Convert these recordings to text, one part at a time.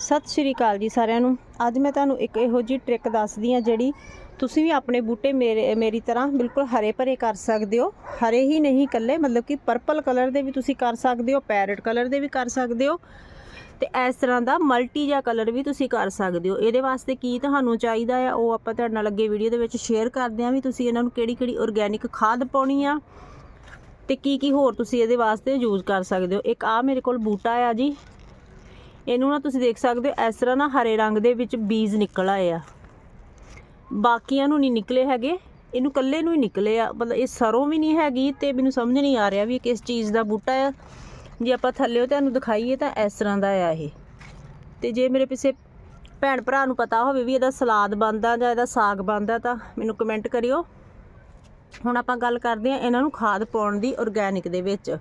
ਸਤਿ ਸ਼੍ਰੀ ਅਕਾਲ ਜੀ ਸਾਰਿਆਂ ਨੂੰ। ਅੱਜ ਮੈਂ ਤੁਹਾਨੂੰ ਇੱਕ ਇਹੋ ਜਿਹੀ ਟ੍ਰਿਕ ਦੱਸਦੀ ਆ ਜਿਹੜੀ ਤੁਸੀਂ ਵੀ ਆਪਣੇ ਬੂਟੇ ਮੇਰੇ, ਮੇਰੀ ਤਰ੍ਹਾਂ ਬਿਲਕੁਲ ਹਰੇ ਭਰੇ ਕਰ ਸਕਦੇ ਹੋ। ਹਰੇ ਹੀ ਨਹੀਂ ਇਕੱਲੇ ਮਤਲਬ ਕਿ ਪਰਪਲ ਕਲਰ ਦੇ ਵੀ ਤੁਸੀਂ ਕਰ ਸਕਦੇ ਹੋ ਪੈਰਟ ਕਲਰ ਦੇ ਵੀ ਕਰ ਸਕਦੇ ਹੋ ਤੇ ਇਸ ਤਰ੍ਹਾਂ ਦਾ ਮਲਟੀ ਜਿਹਾ ਕਲਰ ਵੀ ਤੁਸੀਂ ਕਰ ਸਕਦੇ ਹੋ। ਇਹਦੇ ਵਾਸਤੇ ਕੀ ਤੁਹਾਨੂੰ ਚਾਹੀਦਾ ਆ, ਉਹ ਆਪਾਂ ਤੁਹਾਡੇ ਨਾਲ ਅੱਗੇ ਵੀਡੀਓ ਦੇ ਵਿੱਚ ਸ਼ੇਅਰ ਕਰਦੇ ਹਾਂ ਵੀ ਤੁਸੀਂ ਇਹਨਾਂ ਨੂੰ ਕਿਹੜੀ ਕਿਹੜੀ ਆਰਗੈਨਿਕ ਖਾਦ ਪਾਉਣੀ ਆ ਤੇ ਕੀ ਕੀ ਹੋਰ ਤੁਸੀਂ ਇਹਦੇ ਵਾਸਤੇ ਯੂਜ਼ ਕਰ ਸਕਦੇ ਹੋ। ਇੱਕ ਆ ਮੇਰੇ ਕੋਲ ਬੂਟਾ ਆ ਜੀ। ਇਹਨੂੰ ਨਾ ਤੁਸੀਂ ਦੇਖ ਸਕਦੇ ਹੋ, ਇਸ ਤਰ੍ਹਾਂ ਨਾ ਹਰੇ ਰੰਗ ਦੇ ਵਿੱਚ ਬੀਜ ਨਿਕਲ ਆਏ ਆ। ਬਾਕੀਆਂ ਨੂੰ ਨਹੀਂ ਨਿਕਲੇ ਹੈਗੇ, ਇਹਨੂੰ ਕੱਲੇ ਨੂੰ ਹੀ ਨਿਕਲੇ ਆ। ਮਤਲਬ ਇਹ ਸਰੋਂ ਵੀ ਨਹੀਂ ਹੈਗੀ ਤੇ ਮੈਨੂੰ ਸਮਝ ਨਹੀਂ ਆ ਰਿਹਾ ਵੀ ਇਹ ਕਿਸ ਚੀਜ਼ ਦਾ ਬੂਟਾ ਆ। ਜੇ ਆਪਾਂ ਥੱਲੇੋਂ ਤੁਹਾਨੂੰ ਦਿਖਾਈਏ ਤਾਂ ਇਸ ਤਰ੍ਹਾਂ ਦਾ ਆ ਇਹ। ਤੇ ਜੇ ਮੇਰੇ ਪਿੱਛੇ ਭੈਣ ਭਰਾ ਨੂੰ ਪਤਾ ਹੋਵੇ ਵੀ ਇਹਦਾ ਸਲਾਦ ਬਣਦਾ ਜਾਂ ਇਹਦਾ ਸਾਗ ਬਣਦਾ ਤਾਂ ਮੈਨੂੰ ਕਮੈਂਟ ਕਰਿਓ। ਹੁਣ ਆਪਾਂ ਗੱਲ ਕਰਦੇ ਹਾਂ ਇਹਨਾਂ ਨੂੰ ਖਾਦ ਪਾਉਣ ਦੀ ਆਰਗੈਨਿਕ ਦੇ ਵਿੱਚ।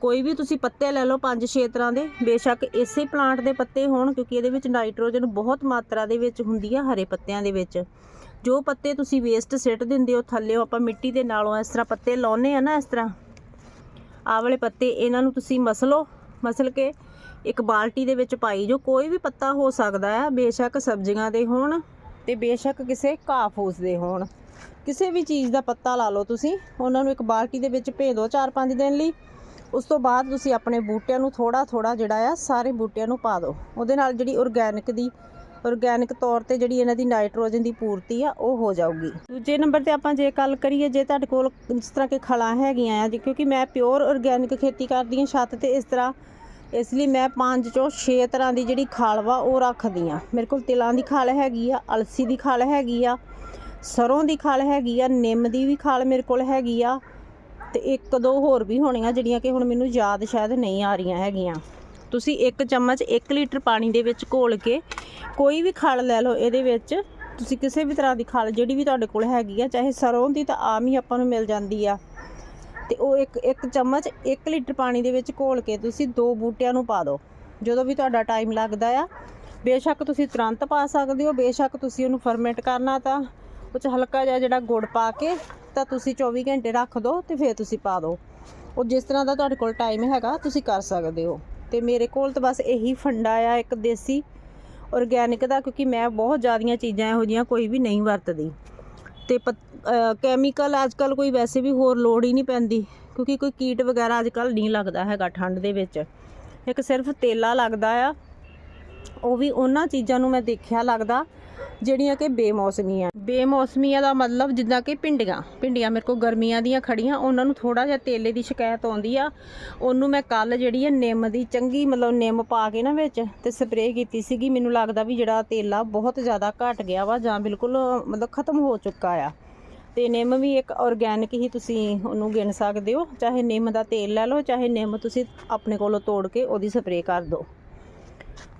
ਕੋਈ ਵੀ ਤੁਸੀਂ ਪੱਤੇ ਲੈ ਲਓ 5-6 ਤਰ੍ਹਾਂ ਦੇ, ਬੇਸ਼ੱਕ ਇਸੇ ਪਲਾਂਟ ਦੇ ਪੱਤੇ ਹੋਣ ਕਿਉਂਕਿ ਇਹਦੇ ਵਿੱਚ ਨਾਈਟ੍ਰੋਜਨ ਬਹੁਤ ਮਾਤਰਾ ਦੇ ਵਿੱਚ ਹੁੰਦੀ ਆ ਹਰੇ ਪੱਤਿਆਂ ਦੇ ਵਿੱਚ। ਜੋ ਪੱਤੇ ਤੁਸੀਂ ਵੇਸਟ ਸਿੱਟ ਦਿੰਦੇ ਹੋ, ਥੱਲੇੋਂ ਆਪਾਂ ਮਿੱਟੀ ਦੇ ਨਾਲੋਂ ਇਸ ਤਰ੍ਹਾਂ ਪੱਤੇ ਲਾਉਨੇ ਆ ਨਾ ਇਸ ਤਰ੍ਹਾਂ। ਆਹ ਵਾਲੇ ਪੱਤੇ ਇਹਨਾਂ ਨੂੰ ਤੁਸੀਂ ਮਸਲੋ, ਮਸਲ ਕੇ ਇੱਕ ਬਾਲਟੀ ਦੇ ਵਿੱਚ ਪਾਈ ਜੋ ਕੋਈ ਵੀ ਪੱਤਾ ਹੋ ਸਕਦਾ ਹੈ ਬੇਸ਼ੱਕ ਸਬਜ਼ੀਆਂ ਦੇ ਹੋਣ ਤੇ ਬੇਸ਼ੱਕ ਕਿਸੇ ਘਾਹ ਫੂਸ ਦੇ ਹੋਣ। ਕਿਸੇ ਵੀ ਚੀਜ਼ ਦਾ ਪੱਤਾ ਲਾ ਲਓ ਤੁਸੀਂ, ਉਹਨਾਂ ਨੂੰ ਇੱਕ ਬਾਲਟੀ ਦੇ ਵਿੱਚ ਭੇਜ ਦਿਓ 4-5 ਦਿਨ ਲਈ। ਉਸ ਤੋਂ ਬਾਅਦ ਤੁਸੀਂ ਆਪਣੇ ਬੂਟਿਆਂ ਨੂੰ ਥੋੜਾ ਥੋੜਾ ਜਿਹੜਾ ਆ, ਸਾਰੇ ਬੂਟਿਆਂ ਨੂੰ ਪਾ ਦਿਓ। ਉਹਦੇ ਨਾਲ ਜਿਹੜੀ ਆਰਗੈਨਿਕ ਦੀ ਆਰਗੈਨਿਕ ਤੌਰ ਤੇ ਜਿਹੜੀ ਇਹਨਾਂ ਦੀ ਨਾਈਟ੍ਰੋਜਨ ਦੀ ਪੂਰਤੀ ਆ, ਉਹ ਹੋ ਜਾਊਗੀ। ਦੂਜੇ ਨੰਬਰ ਤੇ ਆਪਾਂ ਜੇ ਗੱਲ ਕਰੀਏ, ਜੇ ਤੁਹਾਡੇ ਕੋਲ ਇਸ ਤਰ੍ਹਾਂ ਕੇ ਖਲਾਂ ਹੈਗੀਆਂ ਆ, ਜੀ ਕਿਉਂਕਿ ਮੈਂ ਪਿਓਰ ਆਰਗੈਨਿਕ ਖੇਤੀ ਕਰਦੀ ਹਾਂ ਛੱਤ ਤੇ, ਇਸ ਤਰ੍ਹਾਂ ਇਸ ਲਈ ਮੈਂ ਪੰਜ ਚੋਂ 6 ਤਰ੍ਹਾਂ ਦੀ ਜਿਹੜੀ ਖਾਲ ਵਾ, ਉਹ ਰੱਖਦੀ ਆ ਮੇਰੇ ਕੋਲ ਤਿਲਾਂ ਦੀ ਖਾਲ ਹੈਗੀ ਆ, ਅਲਸੀ ਦੀ ਖਾਲ ਹੈਗੀ ਆ, ਸਰੋਂ ਦੀ ਖਾਲ ਹੈਗੀ ਆ, ਨਿੰਮ ਦੀ ਵੀ ਖਾਲ ਮੇਰੇ ਕੋਲ ਹੈਗੀ ਆ ਤੇ ਇੱਕ ਦੋ ਹੋਰ ਵੀ ਹੋਣੀਆਂ ਜਿਹੜੀਆਂ ਕਿ ਹੁਣ ਮੈਨੂੰ ਯਾਦ ਸ਼ਾਇਦ ਨਹੀਂ ਆ ਰਹੀਆਂ ਹੈਗੀਆਂ। ਤੁਸੀਂ ਇੱਕ ਚਮਚ 1 ਲੀਟਰ ਪਾਣੀ ਦੇ ਵਿੱਚ ਘੋਲ ਕੇ ਕੋਈ ਵੀ ਖਲ ਲੈ ਲਓ ਇਹਦੇ ਵਿੱਚ। ਤੁਸੀਂ ਕਿਸੇ ਵੀ ਤਰ੍ਹਾਂ ਦੀ ਖਲ ਜਿਹੜੀ ਵੀ ਤੁਹਾਡੇ ਕੋਲ ਹੈਗੀ ਆ, ਚਾਹੇ ਸਰੋਂ ਦੀ ਤਾਂ ਆਮ ਹੀ ਆਪਾਂ ਨੂੰ ਮਿਲ ਜਾਂਦੀ ਆ। ਤੇ ਉਹ ਇੱਕ ਇੱਕ ਚਮਚ 1 ਲੀਟਰ ਪਾਣੀ ਦੇ ਵਿੱਚ ਘੋਲ ਕੇ ਤੁਸੀਂ ਦੋ ਬੂਟਿਆਂ ਨੂੰ ਪਾ ਦਿਓ। ਜਦੋਂ ਵੀ ਤੁਹਾਡਾ ਟਾਈਮ ਲੱਗਦਾ ਆ, ਬੇਸ਼ੱਕ ਤੁਸੀਂ ਤੁਰੰਤ ਪਾ ਸਕਦੇ ਹੋ, ਬੇਸ਼ੱਕ ਤੁਸੀਂ ਉਹਨੂੰ ਫਰਮੈਂਟ ਕਰਨਾ ਤਾਂ। ਉਹ 'ਚ ਹਲਕਾ ਜਿਹਾ ਜਿਹੜਾ ਗੁੜ ਪਾ ਕੇ ਤਾਂ ਤੁਸੀਂ 24 ਘੰਟੇ ਰੱਖ ਦਿਓ ਤੇ ਫਿਰ ਤੁਸੀਂ ਪਾ ਦਿਓ ਉਹ ਜਿਸ ਤਰ੍ਹਾਂ ਦਾ ਤੁਹਾਡੇ ਕੋਲ ਟਾਈਮ ਹੈਗਾ, ਤੁਸੀਂ ਕਰ ਸਕਦੇ ਹੋ। ਤੇ ਮੇਰੇ ਕੋਲ ਤਾਂ ਬਸ ਇਹੀ ਫੰਡਾ ਆ, ਇੱਕ ਦੇਸੀ ਆਰਗੈਨਿਕ ਦਾ, ਕਿਉਂਕਿ ਮੈਂ ਬਹੁਤ ਜ਼ਿਆਦੀਆਂ ਚੀਜ਼ਾਂ ਇਹੋ ਜਿਹੀਆਂ ਕੋਈ ਵੀ ਨਹੀਂ ਵਰਤਦੀ। ਤੇ ਕੈਮੀਕਲ ਅੱਜ ਕੱਲ ਕੋਈ ਵੈਸੇ ਵੀ ਹੋਰ ਲੋੜ ਹੀ ਨਹੀਂ ਪੈਂਦੀ, ਕਿਉਂਕਿ ਕੋਈ ਕੀਟ ਵਗੈਰਾ ਅੱਜ ਕੱਲ ਨਹੀਂ ਲੱਗਦਾ ਹੈਗਾ ਠੰਡ ਦੇ ਵਿੱਚ। ਇੱਕ ਸਿਰਫ ਤੇਲਾ ਲੱਗਦਾ ਆ, ਉਹ ਵੀ ਉਹਨਾਂ ਚੀਜ਼ਾਂ ਨੂੰ ਮੈਂ ਦੇਖਿਆ ਲੱਗਦਾ। ਜਿਹੜੀਆਂ ਕਿ ਬੇਮੌਸਮੀਆਂ। ਬੇਮੌਸਮੀਆਂ ਦਾ ਮਤਲਬ ਜਿੱਦਾਂ ਕਿ ਭਿੰਡੀਆਂ। ਭਿੰਡੀਆਂ ਮੇਰੇ ਕੋਲ ਗਰਮੀਆਂ ਦੀਆਂ ਖੜੀਆਂ, ਉਹਨਾਂ ਨੂੰ ਥੋੜਾ ਜਿਹਾ ਤੇਲੇ ਦੀ ਸ਼ਿਕਾਇਤ ਆਉਂਦੀ ਆ। ਉਹਨੂੰ ਮੈਂ ਕੱਲ ਜਿਹੜੀ ਹੈ ਨਿੰਮ ਦੀ ਚੰਗੀ ਮਤਲਬ ਨਿੰਮ ਪਾ ਕੇ ਨਾ ਵਿੱਚ ਤੇ ਸਪਰੇਅ ਕੀਤੀ ਸੀਗੀ, ਮੈਨੂੰ ਲੱਗਦਾ ਵੀ ਜਿਹੜਾ ਤੇਲਾ ਬਹੁਤ ਜ਼ਿਆਦਾ ਘਟ ਗਿਆ ਵਾ ਜਾਂ ਬਿਲਕੁਲ ਮਤਲਬ ਖਤਮ ਹੋ ਚੁੱਕਾ ਆ। ਤੇ ਨਿੰਮ ਵੀ ਇੱਕ ਆਰਗੈਨਿਕ ਹੀ ਤੁਸੀਂ ਉਹਨੂੰ ਗਿਣ ਸਕਦੇ ਹੋ। ਚਾਹੇ ਨਿੰਮ ਦਾ ਤੇਲ ਲੈ ਲਓ, ਚਾਹੇ ਨਿੰਮ ਤੁਸੀਂ ਆਪਣੇ ਕੋਲੋਂ ਤੋੜ ਕੇ ਉਹਦੀ ਸਪਰੇਅ ਕਰ ਦਿਓ।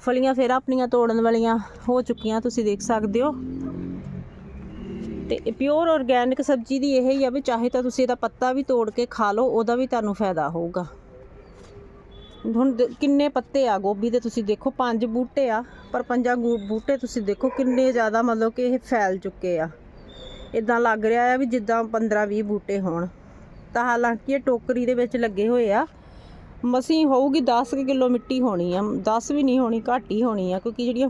ਫਲੀਆਂ ਫਿਰ ਆਪਣੀਆਂ ਤੋੜਨ ਵਾਲੀਆਂ ਹੋ ਚੁੱਕੀਆਂ, ਤੁਸੀਂ ਦੇਖ ਸਕਦੇ ਹੋ। ਤੇ ਪਿਓਰ ਆਰਗੈਨਿਕ ਸਬਜ਼ੀ ਦੀ ਇਹ ਹੀ ਆ ਵੀ ਚਾਹੇ ਤਾਂ ਤੁਸੀਂ ਇਹਦਾ ਪੱਤਾ ਵੀ ਤੋੜ ਕੇ ਖਾ ਲਓ, ਉਹਦਾ ਵੀ ਤੁਹਾਨੂੰ ਫਾਇਦਾ ਹੋਊਗਾ। ਹੁਣ ਕਿੰਨੇ ਪੱਤੇ ਆ ਗੋਭੀ ਦੇ ਤੁਸੀਂ ਦੇਖੋ, ਪੰਜ ਬੂਟੇ ਆ, ਪਰ ਪੰਜਾਂ ਗੂ- ਬੂਟੇ ਤੁਸੀਂ ਦੇਖੋ ਕਿੰਨੇ ਜ਼ਿਆਦਾ ਮਤਲਬ ਕਿ ਇਹ ਫੈਲ ਚੁੱਕੇ ਆ। ਇਦਾਂ ਲੱਗ ਰਿਹਾ ਆ ਵੀ ਜਿੱਦਾਂ 15 20 ਬੂਟੇ ਹੋਣ। ਤਾਂ ਹਾਲਾਂਕਿ ਇਹ ਟੋਕਰੀ ਦੇ ਵਿੱਚ ਲੱਗੇ ਹੋਏ ਆ ਮਸੀਂ ਹੋਊਗੀ 10 ਕਿਲੋ ਮਿੱਟੀ ਹੋਣੀ ਆ 10 ਵੀ ਨਹੀਂ ਹੋਣੀ, ਘੱਟ ਹੀ ਹੋਣੀ ਆ, ਕਿਉਂਕਿ ਜਿਹੜੀਆਂ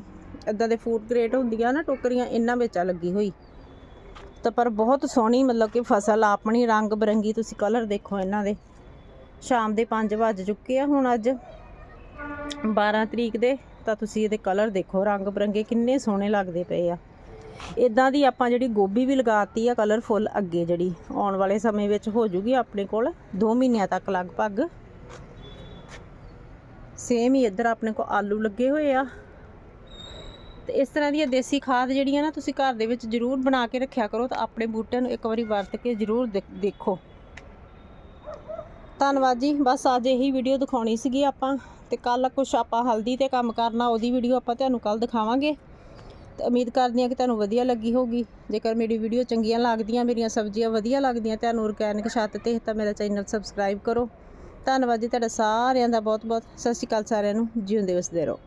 ਇਦਾਂ ਦੇ ਫੂਡ ਗ੍ਰੇਟ ਹੁੰਦੀਆਂ ਨਾ, ਟੋਕਰੀਆਂ ਇਹਨਾਂ ਵਿੱਚ ਆ ਲੱਗੀ ਹੋਈ। ਤਾਂ ਪਰ ਬਹੁਤ ਸੋਹਣੀ ਮਤਲਬ ਕਿ ਫਸਲ ਆਪਣੀ ਰੰਗ ਬਰੰਗੀ ਤੁਸੀਂ ਕਲਰ ਦੇਖੋ ਇਹਨਾਂ ਦੇ। ਸ਼ਾਮ ਦੇ 5 ਵੱਜ ਚੁੱਕੇ ਆ ਹੁਣ ਅੱਜ 12 ਤਰੀਕ ਦੇ, ਤਾਂ ਤੁਸੀਂ ਇਹਦੇ ਕਲਰ ਦੇਖੋ, ਰੰਗ ਬਰੰਗੇ ਕਿੰਨੇ ਸੋਹਣੇ ਲੱਗਦੇ ਪਏ ਆ। ਇਦਾਂ ਦੀ ਆਪਾਂ ਜਿਹੜੀ ਗੋਭੀ ਵੀ ਲਗਾਤੀ ਆ ਕਲਰਫੁੱਲ ਅੱਗੇ ਜਿਹੜੀ, ਆਉਣ ਵਾਲੇ ਸਮੇਂ ਵਿੱਚ ਹੋ ਜੂਗੀ ਆਪਣੇ ਕੋਲ 2 ਮਹੀਨਿਆਂ ਤੱਕ ਲਗਭਗ। ਸੇਮ ਹੀ ਇੱਧਰ ਆਪਣੇ ਕੋਲ ਆਲੂ ਲੱਗੇ ਹੋਏ ਆ। ਤੇ ਇਸ ਤਰ੍ਹਾਂ ਦੀਆਂ ਦੇਸੀ ਖਾਦ ਜਿਹੜੀਆਂ ਨਾ ਤੁਸੀਂ ਘਰ ਦੇ ਵਿੱਚ ਜ਼ਰੂਰ ਬਣਾ ਕੇ ਰੱਖਿਆ ਕਰੋ ਤਾਂ ਆਪਣੇ ਬੂਟਿਆਂ ਨੂੰ ਇੱਕ ਵਾਰੀ ਵਰਤ ਕੇ ਜ਼ਰੂਰ ਦੇਖ- ਦੇਖੋ। ਧੰਨਵਾਦ ਜੀ। ਬਸ ਅੱਜ ਇਹੀ ਵੀਡੀਓ ਦਿਖਾਉਣੀ ਸੀਗੀ ਆਪਾਂ ਤੇ ਕੱਲ ਕੁਛ ਆਪਾਂ ਹਲਦੀ ਤੇ ਕੰਮ ਕਰਨਾ ਉਹਦੀ ਵੀਡੀਓ ਆਪਾਂ ਤੁਹਾਨੂੰ ਕੱਲ ਦਿਖਾਵਾਂਗੇ। ਤੇ ਉਮੀਦ ਕਰਦੀ ਹਾਂ ਕਿ ਤੁਹਾਨੂੰ ਵਧੀਆ ਲੱਗੀ ਹੋਊਗੀ। ਜੇਕਰ ਮੇਰੀ ਵੀਡੀਓ ਚੰਗੀਆਂ ਲੱਗਦੀਆਂ, ਮੇਰੀਆਂ ਸਬਜ਼ੀਆਂ ਵਧੀਆ ਲੱਗਦੀਆਂ ਤੁਹਾਨੂੰ ਔਰਗੈਨਿਕ ਛੱਤ ਤੇ ਤਾਂ ਮੇਰਾ ਚੈਨਲ ਸਬਸਕ੍ਰਾਈਬ ਕਰੋ। ਧੰਨਵਾਦ ਜੀ ਤੁਹਾਡਾ ਸਾਰਿਆਂ ਦਾ ਬਹੁਤ ਬਹੁਤ ਸਤਿ ਸ਼੍ਰੀ ਅਕਾਲ ਸਾਰਿਆਂ ਨੂੰ। ਜਿਉਂਦੇ ਵਸਦੇ ਰਹੋ।